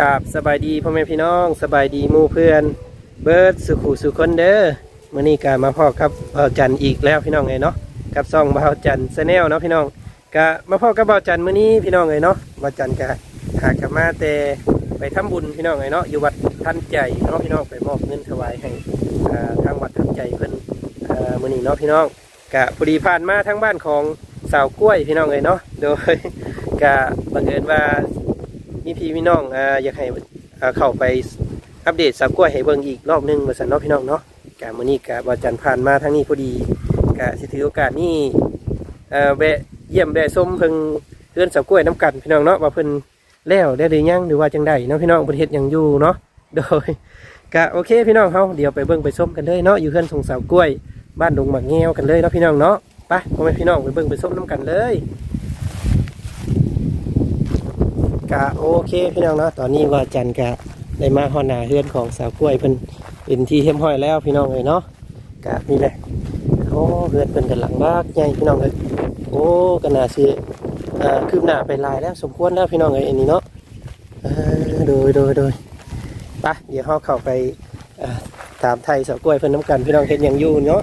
กับสบายดีพ่อแม่พี่น้องสบายดีมู่เพื่อน เบิร์ดสุขุสุคนเด้อมื่อนี้ก็มาพ่อกับเบาจันอีกแล้วพี่น้องไงเนาะกับซองเบาจันแนลเนาะพี่น้องก็มาพ่อกับเบาจันมื่อนี้พี่น้องไงเนาะเบาจันก็หากลับมาแต่ไปทำบุญพี่น้องไงเนาะอยู่วัดท่านใจเนาะพี่น้องไปมอบเงินถวายให้ทางวัดท่านใจเพิ่นอ่ามื่อนี้เนาะพี่น้องก็พอดีผ่านมาทางบ้านของสาวกล้วยพี่น้องไงเนาะโดยก็บังเอิญว่า มีพี่พี่น้องอ่าอยากให้อ่าเข้าไปอัปเดตสาวกล้วยให้เบิ่งอีกรอบหนึงมาสันนาะพี่น้องเนาะกะมื้อนี้กะว่าจันผ่านมาทางนี้พอดีกะสิถือโอกาสนี้เอ่อแวะเยี่ยมแวะชมเพิ่งเพื่อนสาวกล้วยน้ำกันพี่น้องเนาะว่าเพิ่นแล้วได้หรือยังหรือว่าจังใดเนาะพี่น้องประเทศยังอยู่เนาะโดยกะโอเคพี่น้องเฮาเดี๋ยวไปเบิ่งไปชมกันเลยเนาะอยู่เพื่อนสงสาวกล้วย บ้านดงหมักเงี้ยวกันเลยเนาะพี่น้องเนาะไปพ่อแม่พี่น้องไปเบิ่งไปชมน้ำกันเลย กะโอเคพี่น้องเนาะตอนนี้ว่าจันกะได้มาฮอนาเฮือนของสาวกล้วยเพิ่นเป็นที่เฮียมห้อยแล้วพี่น้องเลยเนาะกะนี่แหละโอ้เฮือนเพิ่นกันหลังบ้ากใหญ่พี่น้องเลยโอ้กันนาสิอ่าคืบหน้าไปลายแล้วสมควรแล้วพี่น้องเลยอันนี้เนาะอ่าโดยโดยโดยไปเดี๋ยวเฮาเข้าไปถามไทยสาวกล้วยเพิ่นน้ำกันพี่น้องเห็นอย่างยู่เนาะ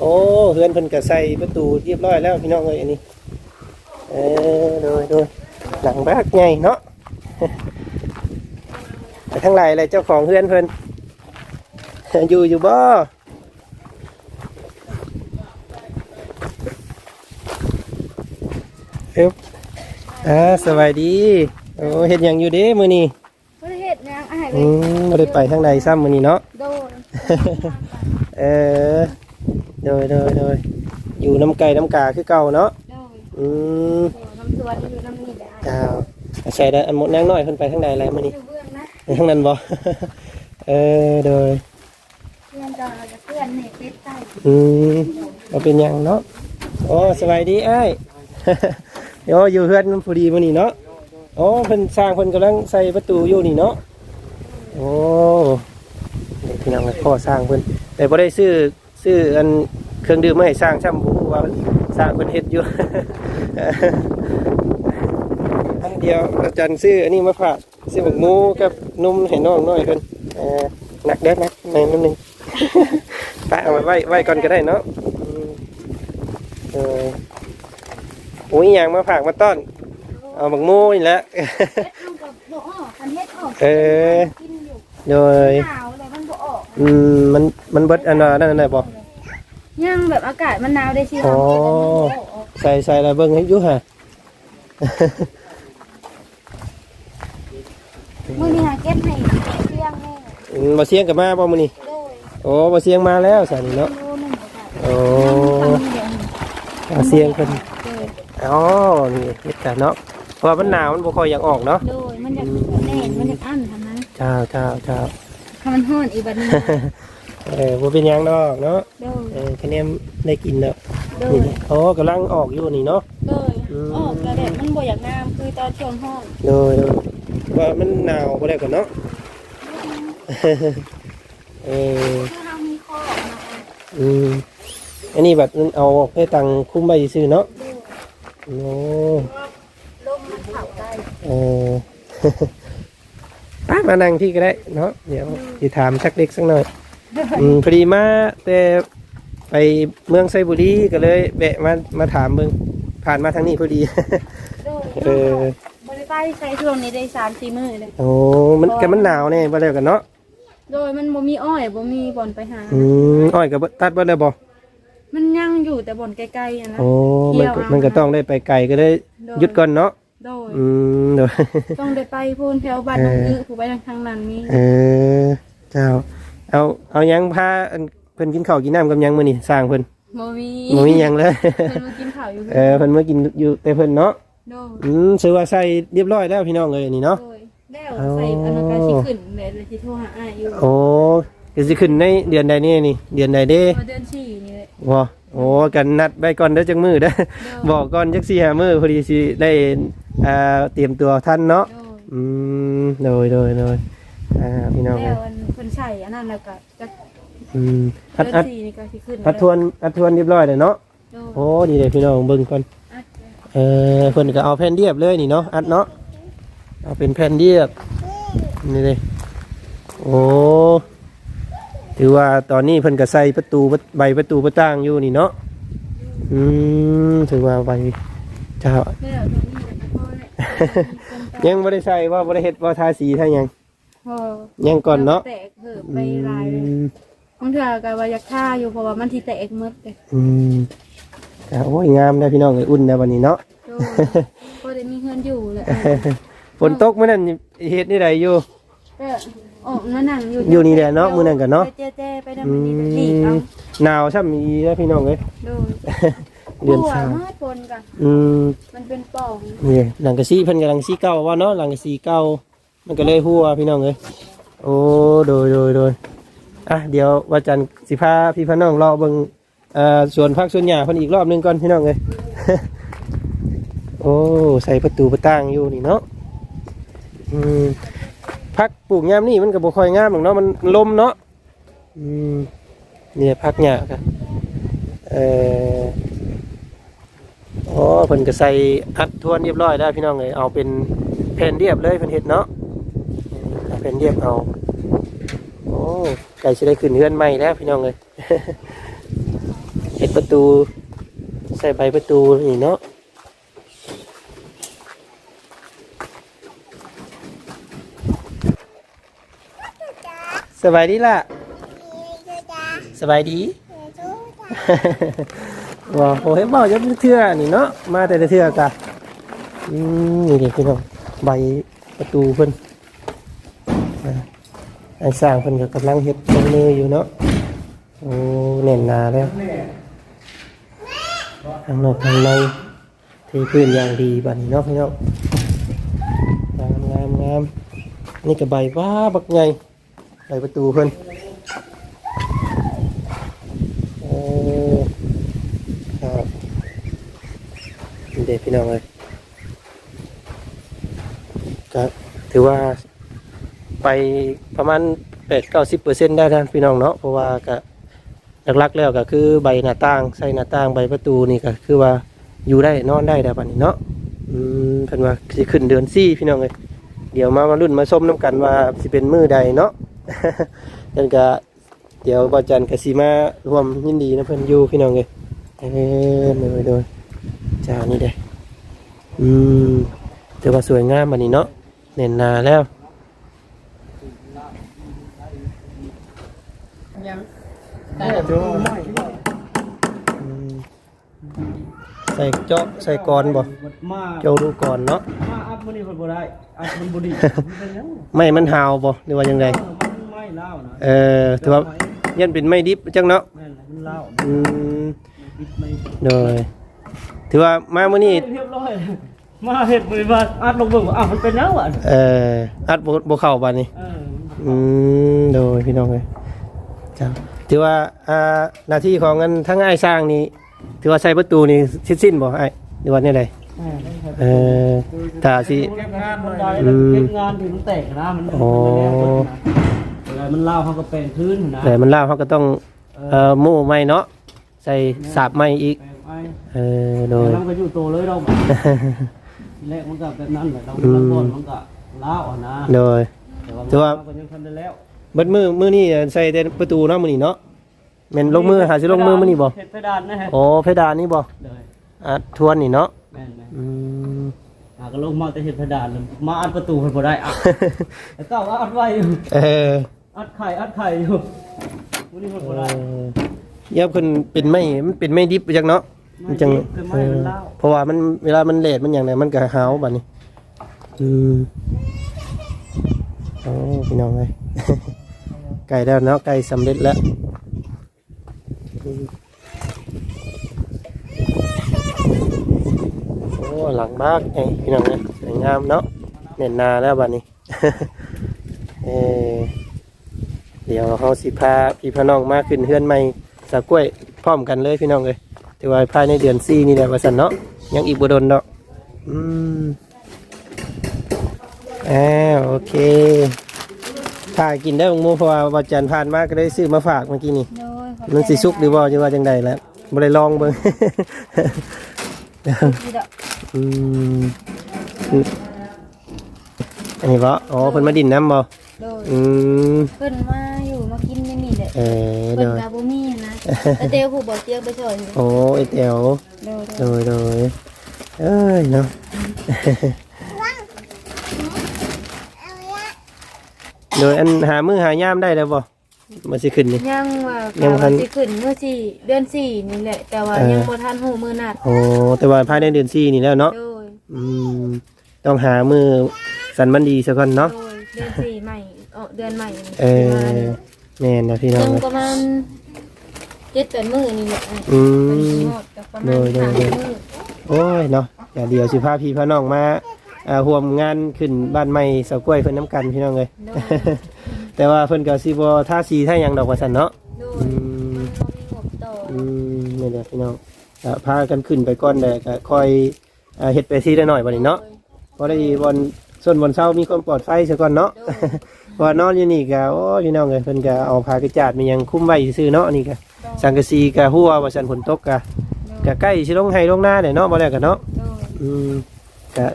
โอ้เฮือนเพิ่นก็ใส่ประตูเรียบร้อยแล้วพี่น้องเลยอันนี้เออโดยโดย หลังบ้านไงเนาะไปทั้งไรเลยเจ้าของเพื่อนเพิ่นอยู่อยู่บ่เอ๊บอ่าสบายดี โอ้เห็นอย่างอยู่เด้มือนี้บ่ได้เฮ็ดหยังอ้ายไปอืมไม่ได้ไปทางใดซ้ำมือนี้เนาะโดนเออโดยโดยโดยอยู่น้ำไก่น้ำกาคือเก่าเนาะโดนอืมเดี๋ยวน้ำสวนอยู่น้ำ นี่ได้อ้าวใช่แล้วอันหมดนางน้อยเพิ่นไปทางใดแล้วมือนี้อยู่เบื้องนะไปทางนั้นบ่ เออโดยเพื่อนจะจะเพื่อนนี่เป็ดไก่อืมเราเป็นหยังเนาะโอ้สบายดีไอ้าย โอ้อยู่เฮือนมันพอดีมื้อนี้เนาะโอ้เพิ่นสร้างเพิ่นกำลังใส่ประตูอยู่นี่เนาะโอ้เด็กพี่น้องพ่อสร้างเพิ่นแต่บ่ได้ซื้อซื้ออันเครื่องดื่มมาให้สร้างซ้ำบ่ฮู้ว่าสร้างเพิ่นเฮ็ดอยู่อัน เดียวอาจารย์ซื้ออันนี้มาฝากซื้อหมกหมูกับนมให้น้องน้อยเพิ่นเออหนักเด็ดนักในนิดนึงไปเอาไว้ไว้ไว้ก่อนก็ได้เนาะอืมเออโอ้ยอย่างมาฝากมาต้อน เอาหมกหมูนี่แหละ เฮ็ดทำกับบ่ออกคันเฮ็ดออกเออ กินอยู่โดยหนาวเลยมันบ่ออกอืมมันมันเบิดอันนั้นนั่นน่ะบ่ยังแบบอากาศมันหนาวได้สิอ๋อใส่ใส่อะไรเบิ่งให้อยู่ฮะ มื้อนี้หาเก็บให้เที่ยงแม่อืมบ่เสียงกับมาบ่มื้อนี้โดยโอ้บ่เสียงมาแล้วสานี่เนาะโลนึงก็ได้โอ้ทำเดี๋ยวนี้บ่เสียงเพิ่นโดยอ๋อนี่เฮ็ดกันเนาะเพราะว่ามันหนาวมันบ่ค่อยอยากออกเนาะโดยมันจะแน่นมันจะอั้นทำนั้นเจ้าเจ้าเจ้าถ้ามันฮ้อนอีกบัดนี้เออบ่เป็นหยังดอกเนาะโดยเออคะแนนได้กินแล้วโดนี่ยแหละโอ้กำลังออกอยู่นี่เนาะโดยออกกระเด็ดมันบ่อยากน้ำคือตอนช่วงห้องโดยโดย ว่ามันหนาวบ่ได้ก่อนเนาะเออคือเรามีข้อออกมาอืมอันนี้แบบเอาไปตังคุ้มใบซื้อเนาะดูโอ้ลมมันเผาได้เออป้ามานั่งที่ก็ได้เนาะเดี๋ยวจะถามสักเล็กสักหน่อยอืมพอดีมาแต่ไปเมืองไซบุรีก็เลยแวะมามาถามเมืองผ่านมาทางนี้พอดีดูเออ บริการใช้ช่วงนี้ได้สามสี่มื้อเลยโอ้มันแกมันหนาวแน่บ่แล้วกันเนาะโดยมันบ่มีอ้อยบ่มีบ่อนไปหา อืมอ้อยกับตัดบ่ได้บ่มันยังอยู่แต่บ่อนไกลๆอะนะโอ้เที่มันยวก็เอามันก็ต้องได้ไปไกลก็ได้โดหยุดก่อนเนาะโดยอืมเดี๋ยวต้องได้ไปพูนแถวบ้านน้องอื้อผู้ไปทางทางนั้นมีเออเจ้าเอาเอาหยังพาอันเพิ่นกินข้าวกินน้ำกับหยังมื้อนี่สร้างเพิ่นบ่มีบ่มีหยังเลยเพิ่นมากินข้าวอยู่เออเพิ่นมากินอยู่แต่เพิ่นเนาะ โดยอืมถือว่าใส่เรียบร้อยแล้วพี่น้องเลยนี่เนาะ โดยแล้วใส่อันนั้นก็สิขึ้นเลยเลยสิโทรหาอ้ายอยู่โอ้ก็สิขึ้นในเดือนใดนี่นี่ เดือนใดเด้พอเดือนสี่นี่แหละบ่โอ้กันนัดไว้ก่อนเด้อจังมื้อเด้อบอกก่อนจัก4 5มื้อพอดีสิได้อ่าเตรียมตัวทันเนาะ โดย อืมโดยโดยโดยอ่าพี่น้องแล้วอันคนใส่อันนั้นแล้วก็จะอืมอัดเดืออันดสี่นี่ก็สิขึ้นอัดทวนอัดทวนเรียบร้อยเลยเนาะ โดยโอ้ดีเลยพี่น้องเบิ่งก่อนอัด เออเพิ่นก็เอาแผ่นเรียบเลยนี่เนาะอัดเนาะเอาเป็นแผ่นเดียบนี่เลยโอ้ถือว่าตอนนี้เพิ่นก็ใส่ประตูใบประตูประต่างอยู่นี่เนาะอืมถือว่าใบเจ้าแล้วตรงนี้จะพอแล้วยังบ่ได้ใส่ว่าบ่ได้เฮ็ดว่าทาสีทาหยังพอยังก่อนเนาะแตกเหิบอืไปลายเลยมบางเทื่อก็ว่าอยากฆ่าอยู่เพราะว่ามันที่แตกหมดเลย อืมก็โอ้ยงามได้อพี่น้องเอ้ยอุ่นนะวันนี้เนาะ โดยก็ได้มีเงินอยู่แหละฝนตกมื้อนั้นเฮ็ดนี่ใดอยู่แต่ออกนั่นนั่งอยู่อยู่นี่แหละเนาะมื้อนั้นก็เนาะ ไปเจ๊ๆไปนั่นอืไปนี่ไปนี่เอามหนาวช่ำอีนะพี่น้องเอ้ย โดยเดือนหัวสามมาปนกันอืม มันเป็นป่องนี่หลังกะซีเพิ่นกำลังซีเก่าว่าเนาะหลังกะซีเก่ามันก็เลยหัวพี่น้องเอ้ยโอ้โดยโดยโดยอะเดี๋ยวว่าจันทร์สิพาพี่พาน้องรอเบิ่งเอ่อ ส่วนพักส่วนหญ้าเพิ่นอีกรอบหนึงก่อนพี่น้องเอ้ยโอ้ใส่ประตูประต่างอยู่นี่เนาะอืมพักปลูกยามนี่มันก็บ่ค่อยงามหรอกเนาะมันลมเนาะอืมเนี่ยพักหญ้าครับเอ่ออ๋อเพิ่นก็ใส่อัดทวนเรียบร้อยแล้พี่น้องเลยเอาเป็นแผ่นเรียบเลยเพิ่นเฮ็ดเนาะแผ่นเรียบเอาโอ้ไก่สิได้ขึ้นเฮือนใหม่แล้วพี่น้องเลย เฮ็ดประตู ใส่ใบประตูนี่เนาะสบายดีล่ะ สบายดีว้าวโอ้ยเบาจะเทื่อนี่เนาะ มาแต่ละเทื่อกะอืมนี่เด็กพี่น้องใบประตูเพิ่นอ่าไอ้สร้างเพิ่นก็กำลังเฮ็ดลงมืออยู่เนาะ โอ้แน่นนาแล้วทางนอกทางในเทพื้นอย่างดีบัดนี้เนาะพี่น้องงามงามงามนี่ก็ใบว้าบักใหญ่ใบประตูเพิ่นโอ้ครับเด็กพี่น้องเลยก็ถือว่าไปประมาณแปดเก้าสิบเปอร์เซ็นต์ได้ท่านพี่น้องเนาะเพราะว่าก็ หลักๆแล้วก็คือใบหน้าต่างใส่หน้าต่างใบประตูนี่ก็คือว่าอยู่ได้นอนได้แต่บัดนี้เนาะอืมเพิ่นว่าสิขึ้นเดือนสี่พี่น้องเลยเดี๋ยวมามารุ่นมาส้มน้ำกันว่าสิเป็นมือใดเนาะนั่นก็เดี๋ยวบอจันกับสีมาร่วมยินดีนะเพิ่อนอยู่พี่น้องเลยเออโดยโดยจ้านี่เด้อืมถือว่าสวยงามบันนี้เนาะเน่นนาแล้ว ยัง อืมใส่เจาะใส่กรอนบ่มาเจ้าดูก่อนเนาะมาอัพมันนี่คนบ่ได้อัพมันบ่ดีมันเป็นยังไม่มันหาวบ่หรือว่ายังไงมันไม่เล่านะเออถือว่ายันเป็นไม่ดิบจังเนาะแม่นมันเล่าอืมปิดไม่โดยถือว่ามามื้อนี้เรียบร้อยมาเฮ็ดบริบาอัดลงเบิ่งว่าอ้าวมันเป็นยังวะเอ่ออัดบ่บ่เข้าบัดนี้เอออืมโดยพี่น้องเลยจ้า ถือว่าอ่าหน้าที่ของเงินทั้งไอ้ายสร้างนี่ถือว่าใส่ประตูนี่สิ้นสิ้นบ่ไอ้ายหรือว่าเนี่ยใดเออถ้าสิ เก็บงานมันได้อืม เก็บงานที่มันแตกนะมันอ๋อเวลามันเล่าเขาก็เป็นพื้นนะแต่มันล่าวเขาก็ต้องเอ่อหมู่ไม้เนาะใส่สาบไม้อีก แปลงไปเออโดย แล้วมันก็อยู่โตเลยเราแรกมันก็แบบนั้นแหละเราอืมมันบ่นมันก็เล่าอะนะโดยถือว่าเรก็ยังทำได้แล้ว เบิดมือมือนี่ใส่แต่ประตูเนาะมื้อนี้เนาะ แม่นลงมือหาสิลงมือมื้อนี้บ่เฮ็ดเพดานนะฮะโอ้เพดานนี่บ่เลยอัดทวนนี่เนาะแม่นแม่นอืมอะก็ลงมาแต่เฮ็ดเพดานเลยมาอัดประตูเพิ่นบ่ได้อะแต่เก้าว่าอัดไว้อยู่เอออัดไข่อัดไข่อยู่มื้อนี้เพิ่นบ่ได้เออเดี๋ยวเพิ่นเป็นไม่มันเป็นไม่ดิบจังเนาะมันจังคือเอไม่อมันเล่าเพราะว่ามันเวลามันเลดมันอย่างไรมันก็หาวบัดนี้อืมโอ้พี่น้องเลยไก่แล้วเนาะไก่สำเร็จแล้วอืม โอ้หลังมากไงพี่น้องเลยสวยงามเนาะเน่นนาแล้วบัดนี้เออเดี๋ยวเขาสิพาพี่พน้องมาขึ้นเฮือนใหม่สากล้วยพร้อมกันเลยพี่น้องเลยถือว่าภายในเดือนสี่นี่แหละว่าสันเนาะยังอีกบ่โดนดอกอืมอ่าโอเคถ้ากินได้ของโมเพราะว่าวันจันทร์ผ่านมาก็ได้ซื้อมาฝากเมื่อกี้นี่ มันสิสุกหรือบ่จะว่าจังใดแล้วบ่ได้ลองเบิ่งดีดอกอืมอันนี้บ่อ๋อเพิ่นมาดินน้ำบ่โดยอืมเพิ่นมาอยู่มากินในนี่แหละเออเพิ่โดนยก็บ่มีนะแต่เตียวผู้บ่เจียวไปช่วยโอ้ไอเตียวโดยโดยโดยเอ้ยเนาะ โดยอันหามือหายามได้แล้วบ่ มาสิขึ้นนี่ ยังว่ายัยังบ่ทัน สิขึ้นเมื่อสี่เดือนสี่นี่แหละ แต่ว่าเออยังบ่ทันหูมือนัดโอ้แต่ว่าภายในเดือนสี่นี่แล้วเนาะโดยอืมต้องหามือสันมันดีซะก่อนเนาะโดยเดือนสี่ใหม่เออเดือนใหม่นี่เออแม่นนะพี่น้อยังงเอ้ยประมาณเจ็ดแปดมื้อนี่แหละอืมันมสิฮอดกับประมาณโดยโดย สามโดยมื้อโอ้ยเนาะอย่าเดียวสิพาพี่พาน้องมาอ่าร่วมงานขึ้นบ้านใหม่เสากล้วยเพิ่นน้ำกันพี่น้องเลย โดย แต่ว่าเพิ่นก็สิบ่ท่าสีท่าหยังดอกว่าซั่นเนาะโดยอืมมันบ่มีงบต่ออืมนี่แหละพี่น้องก็พากันขึ้นไปก่อนแต่ก็ค่อยอ่าเฮ็ดไปซีได้หน่อยบัดนี้เนาะพอได้บอนส่วนบอนเช้ามีความปลอดภัยซะก่อนเนาะ เพราะว่านอนอยู่นี่ก็โอ้ยพี่น้องเอ้ยเพิ่นก็เอาผ้ากระจาดมายังคุ้มไว้ซื่อๆเนาะนี่ก็สังกะสีก็หัวว่าซั่นฝนตกก็ก็ใกล้สิลงไห้ลงนาได้เนาะบ่แล้วก็เนาะ โดยอืมก็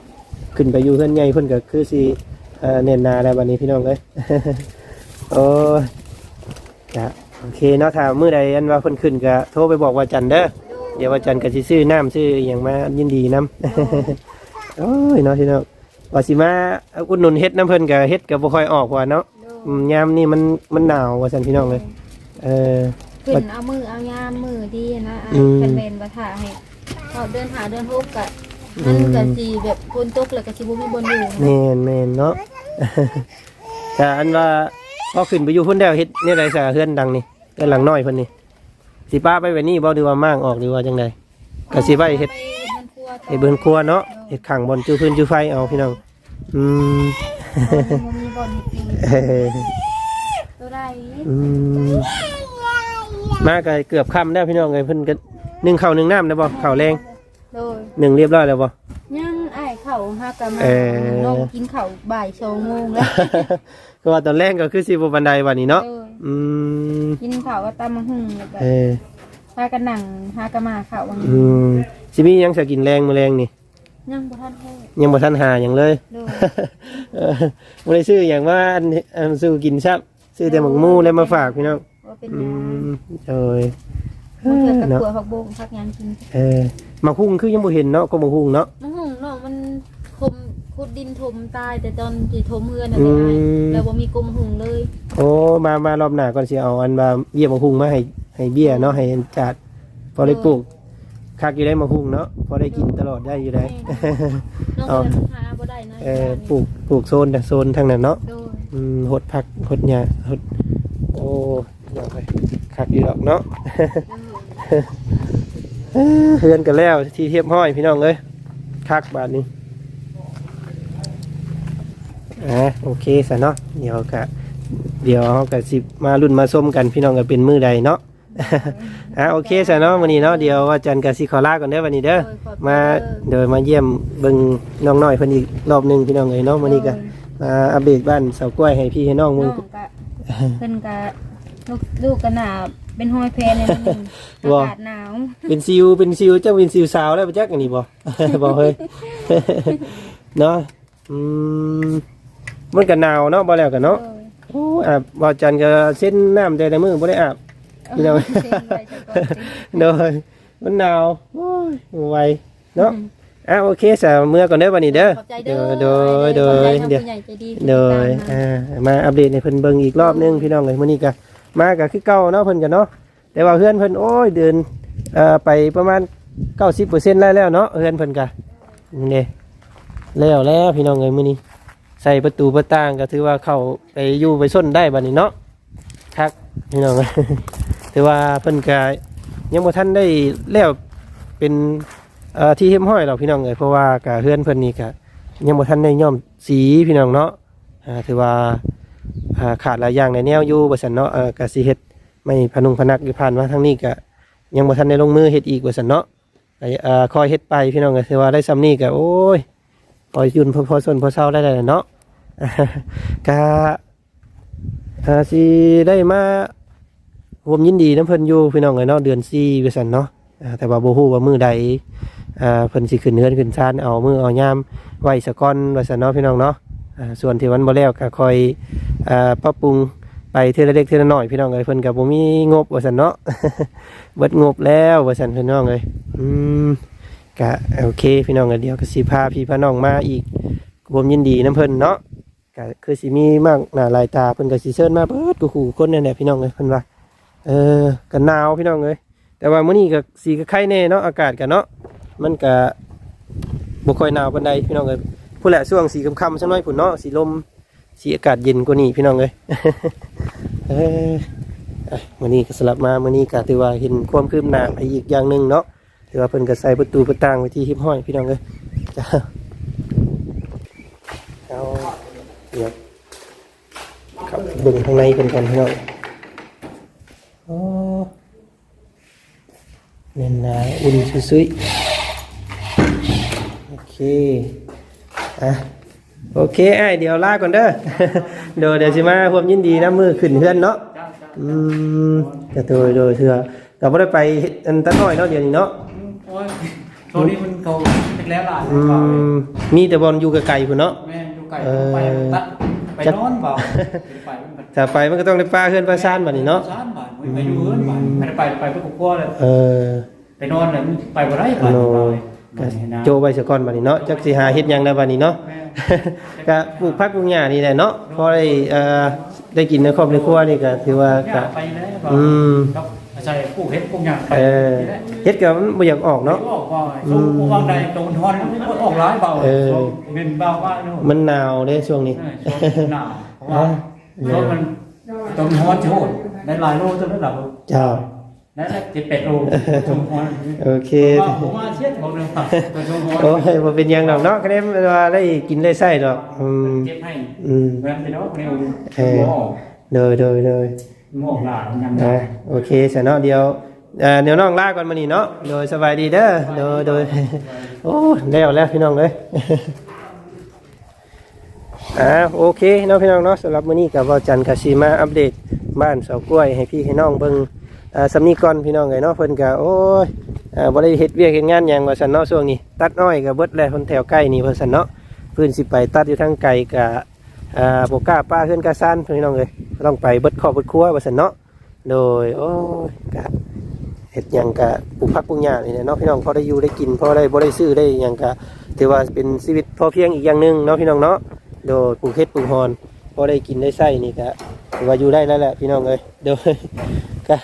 ขึ้นไปอยู่เฮือนใหญ่เพิ่นก็คือสิเอ่อเน้นหนาแล้วบัดนี้พี่น้องเอ้ย โอ้ยก็โอเคเนาะถ้ามื้อใดอันว่าเพิ่นขึ้นก็โทรไปบอกว่าจันเด้อเดี๋ยวว่าจันก็สิซื้อน้ำซื้ออหยังมายินดีนํ โอ้ยเนาะพี่น้องว่าสิมาอุดหนุนเฮ็ดน้ำเพิ่นก็เฮ็ดก็บ่ค่อยออกว่าเนาะโดยอืมยามนี่มันมันหนาวว่าซั่นพี่น้องเลยเออ ขึ้นเอามือเอายามมือดีนะอะอืมเป็นเบนบัถ่าให้เขาเดินหาเดินพบกะมันก็สิแบบฝนตกแล้วก็สิบ่มีบนอยู่นะแม่นแม่นเนาะ แต่อันว่า พอขึ้นไปอยู่พุ่นแล้วเฮ็ดเนี่ยไรสะเฮือนดังนี่เฮือนหลังน้อยเพิ่นนี่สิป้าไปไว้นี่บ่หรือว่ามางออกหรือว่าจังไดก็สิไว้เฮ็ดไปเฮ็ดครัวเฮ็ดเบิ่นครัวเนาะเฮ็ดขังบอนจูพื้นจูไฟเอาพี่น้องอืมบ่มีบนจริงเอ้ยตัวใดอืมมาก็เกือบค่ำแล้วพี่น้องเอ้ยเพิ่นก็นึ่งข้าวนึ่งน้ำแล้วบ่ข้าวแรงโดยนึ่งเรียบร้อยแล้วบ่ยังอ้ายเข้าหากะมาเอ่อน้องกินข้าวบ่าย2โมงแล้ว ก็ว่าตอนแรกก็คือสิบ่บันไดวันนี้เนาะโดยอืมกินข้าวก็ตำมะหุ่งแล้วก็เออพากันนั่งหากะมาข้าววันนี้อืมสิมีหยังสกินแรงมื้อแรงนี่ ยังบ่ทันฮู้ยังบ่ทันหาหยังเลย โดย เออบ่ได้ซื้อหยังว่าอันนี้อันซื้อกินซับซื้อแต่หมกหมูแล้วมาฝากพี่น้องว่าเป็นอืยามโอ้ยมันเกิดกับเนาะตัวผักบงผักหยังกินเออมาคุ้งคือยังบ่เห็นเนาะก็บ่ฮู้เนาะมะฮุ่งเนาะ มันทม ขุดดินถมตายแต่ตอนที่ถมเฮือนน่ะอืได้มแล้วบ่มีกลมหุงเลยโอ้มามารอบหน้าก่อนสิเอาอันว่าเบี้ยมาคุ้งมาให้ให้เบี้ยเนาะให้จัดพอได้ปลูกคักอยู่ได้มาคุ้งเนาะพอได้กินตลอดได้อยู่ได้ นอกเอา จากมันหาบ่ได้นะเออปลูกปลูกโซนแต่โซนทางนั้นเนาะโดยอืมหดผักหดหญ้าหดโอ้ยากไปคักอยู่ดอกเนาะ เอ้อเฮือนกันแล้วที่เทียบห้อยพี่น้องเอ้ยคักบาทนี้ อะโอเคสะเนาะเดี๋ยวกะเดี๋ยวเรากะสิมารุ่นมาส้มกันพี่น้องกันเป็นมือใดเนาะอะโอเคสะเนาะวันนี้เนาะเดี๋ยวว่าจันกะสิขอลาก่อนเด้อวันนี้เด้อโดยขอบคุณมาเดินมาเยี่ยมเบิ่งน้องน้อยเพิ่นอีกรอบหนึงพี่น้องเอ้ยเนาะวันนี้ก็มาอัปเดตบ้านเสากล้วยให้พี่ให้น้องน้มึองงกะเพิ่นกะลูกลูกกะหนาเป็นห้อยแพในนั้นนึงอาบ่กาศหนาวเป็นซิวเป็นซิวเจ้าเป็นซิวสาวแล้วไปจักอันนี้บ่ บ่เฮ้ย เนาะอืม มันก็หนาวเนาะบ่แล้วกันเนาะโดยโอ้อาบบ่จันก็เส้นน้ำแต่ในมือบ่ได้อาบพี่น้องเซ็นไว้ซะก่อนสิโดยมันหนาวโอ้ยไวเนาะอะโอเคสาวเมื่อก่อนเด้อวันนี้เด้อขอบใจโดเด้อยโดยขอบใจทางเดี๋ยวผู้ใหญ่ใจดีโดยที่ติดตามอ่ามาอัปเดตให้เพิ่นเบิ่งอีกรอบหนึงพี่น้องเอ้ยมื้อนี้ก็มาก็คือเก่าเนาะเพิ่นก็เนาะแต่ว่าเพื่อนเพิ่นโอ้ยเดินเอ่อไปประมาณ90%ได้แล้วเนาะเพื่อนเพิ่นก็นี่แล้วแล้วพี่น้องเอ้ยมื้อนี้ ใส่ประตูประต่างก็ถือว่าเข้าไปอยู่ไปส้นได้บัดนี้เนาะคักพี่น้อง ถือว่าเพิ่นก็ยังบ่ทันได้แล้วเป็นเอ่อที่เฮ็มห้อยหรอกพี่น้องเอ้ยเพราะว่าก็เฮือนเพิ่นนี่ก็ยังบ่ทันได้ย้อมสีพี่น้องเนาะอ่าถือว่าอ่าขาดหลายอย่างในแนวอยู่ว่าซั่นเนาะเอ่อก็สิเฮ็ดไม่พนุงพนักอยู่ผ่านมาทางนี้ก็ยังบ่ทันได้ลงมือเฮ็ดอีกว่าซั่นเนาะก็เอ่อคอยเฮ็ดไปพี่น้องก็ถือว่าได้ซ้ำนี้ก็โอ้ยพอยุ่นพอพอส่วนพอเศร้าได้แล้วเนาะ ก็อ่าสิได้มาผมยินดีน้ำเพิ่นอยู่พี่น้องเลยเนาะเดือนสี่ว่าซั่นเนาะอ่าแต่ว่าบ่ฮู้ว่ามื้อใดอ่าเพิ่นสิขึ้นเฮือนขึ้นศาลเอามือเอายามไว้สะก่อนว่าซั่นเนาะพี่น้องเนาะอ่าส่วนที่มันบ่แล้วก็คอยอ่าปรับปรุงไปเทื่อละเล็กเทื่อละน้อยพี่น้องเอ้ยเพิ่นก็บ่มีงบว่าซั่นเนาะ เบิดงบแล้วว่าซั่นพี่น้องเอ้ยอืมก็โอเคพี่น้องเอ้ยเดี๋ยวก็สิพาพี่พาน้องมาอีกผมยินดีนํเพิ่นเนาะ ก็คือสิมีมากหน้าลายตาเพิ่นก็สิเชิญมาเบิดกูขู่คนนั่นแหละพี่น้องเอ้ยเพิ่นว่าเออก็หนาวพี่น้องเอ้ยแต่ว่ามื้อนี้ก็สิก็ไข้แน่เนาะอากาศก็เนาะมันก็บ่ค่อยหนาวปานใดพี่น้องเอ้ยผู้แหละช่วงสีค่ำๆสักหน่อยพุ่นเนาะสีลมสีอากาศเย็นกว่านี้พี่น้องเอ้ยเออมื้อนี้ก็สลับมามื้อนี้ก็ถือว่าเห็นความคืบหน้าไปอีกอย่างหนึงเนาะถือว่าเพิ่นก็ใส่ประตูประต่างไว้ที่หิบห้อยพี่น้องเอ้ยจ้าเดี๋ยวครับ เบิ่งข้างในเพิ่นก่อนพี่น้องอ๋อเน้นหนาอุ่นซุยๆโอเคอะโอเคไอ้เดี๋ยวลาก่อนเด้อเดี๋ยวเดี๋ยวสิมาความยินดีนะมือขึ้นเพื่อนเนาะอืมก็โดยโดยเถื่อก็บ่ได้ไปเฮ็ดอันตะน้อยเนาะเดี๋ยวนี้เนาะโอ้ยตัวนี้มันเขาเล็กแล้วล่ะอืมมีแต่บอลอยู่ไกลๆพุ่นเนาะแม่ดูไก่เออไปตัดไปนอนเปล่าไป ถ้าไปมันก็ต้องได้ป้าเฮือนป้าซ่านบัดนี้เนาะซ่านบาทไปอยู่เอิ้นบาทไม่ได้ไปไปเพื่อกลัวเลยเออไปนอนเลยมันไปบ่ได้บาทโนเราก็โจไว้ซะก่อนบัดนี้เนาะจักสิหาเฮ็ดหยังได้บัดนี้เนาะก็ปลูกผักปลูกหญ้านี่แหละเนาะพอได้เอ่อได้กินในครอบในครัวนี่ก็ถือว่าก็ไปแล้วอืมครับใช่ปลูกเห็ดปลูกหยังไปเออเฮ็ดก็มันบ่อยากออกเนาะออกบ่อยช่วงพวกใดตรงทอนมันออกร้ายเบาเออช่วงเงินเบาว่าเนาะมันหนาวเด้ช่วงนี้ช่วงหนาวเพราะว่า ช่วงมันตรงฮอนโชดในหลายโลจนระดับเจ้านั่นแหละเจ็ดแปดโลตรงฮอนโอเคว่าผมว่าเชียดผมเลยครับตัวช่วงฮอนโอ้ยบ่เป็นหยังดอกเนาะคะแนนว่าได้กินได้ไส้ดอกอืมเจ็บให้อืมเงินไปเนาะเนี่ยเออหม้อโดยโดยโดยหม้อหลานยังอะโอเคเสร็จเนาะเดี๋ยวเอ่อเดี๋ยวน้องลาก่อนมานี่เนาะโดยสบายดีเด้อโดยโดยโอ้แล้วแล้วพี่น้องเลย อ่าโอเคเนาะพี่น้องเนาะสำหรับมื้อนี้กับวาจันทร์กสิมาอัปเดตบ้านเสากล้วยให้พี่ให้น้องเบิ่งอ่าสำนีก่อนพี่น้องเลยเนาะเพิ่นก็โอ้ยอ่าบ่ได้เฮ็ดเวียกเฮ็ดงานหยังว่าซั่นเนาะช่วงนี้ ตัดอ้อยก็เบิดแล้วคนแถวใกล้นี่ว่าซั่นเนาะเพิ่นสิไปตัดอยู่ทางไกลก็อ่าบ่กล้าป้าเฮือนกาซ่านพี่น้องเอ้ยต้องไปเบิดครอบเบิดครัวว่าซั่นเนาะโดยโอ้ยก็เฮ็ดหยังก็ปลูกผักปลูกหญ้านี่แหละเนาะพี่น้องพอได้อยู่ได้กินพอได้บ่ได้ซื้อได้หยังก็ถือว่าเป็นชีวิตพอเพียงอีกอย่างหนึงเนาะพี่น้องเนาะ โดยปลูกเฮ็ดปลูกฮอนพอได้กินได้ใส่นี่ก็ถือว่าอยู่ได้แล้วแหละพี่น้องเอ้ยโดยก็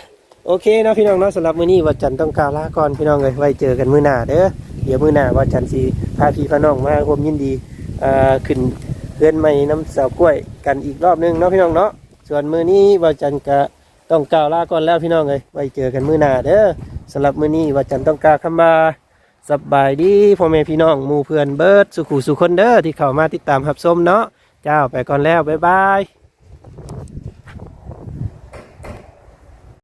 โอเคเนาะพี่น้องเนาะสำหรับมื้อนี้วัดจันทร์ต้องกล่าวลาก่อนพี่น้องเอ้ยไว้เจอกันมื้อหน้าเด้อเดี๋ยวมื้อหน้าวัดจันทร์สิพาพี่พาน้องมาร่วมยินดีอ่าขึ้นเพื่อนใหม่น้ำเสากล้วยกันอีกรอบหนึงเนาะพี่น้องเนาะส่วนมื้อนี้วัดจันทร์ก็ต้องกล่าวลาก่อนแล้วพี่น้องเอ้ยไว้เจอกันมื้อหน้าเด้อสำหรับมื้อนี้วัดจันทร์ต้องกล่าวคำว่า สบายดีพ่อแม่พี่น้องหมู่เพื่อนเบิร์ดสุขุสุคนเด้อที่เข้ามาติดตามรับชมเนาะเจ้าไปก่อนแล้วบ๊ายบาย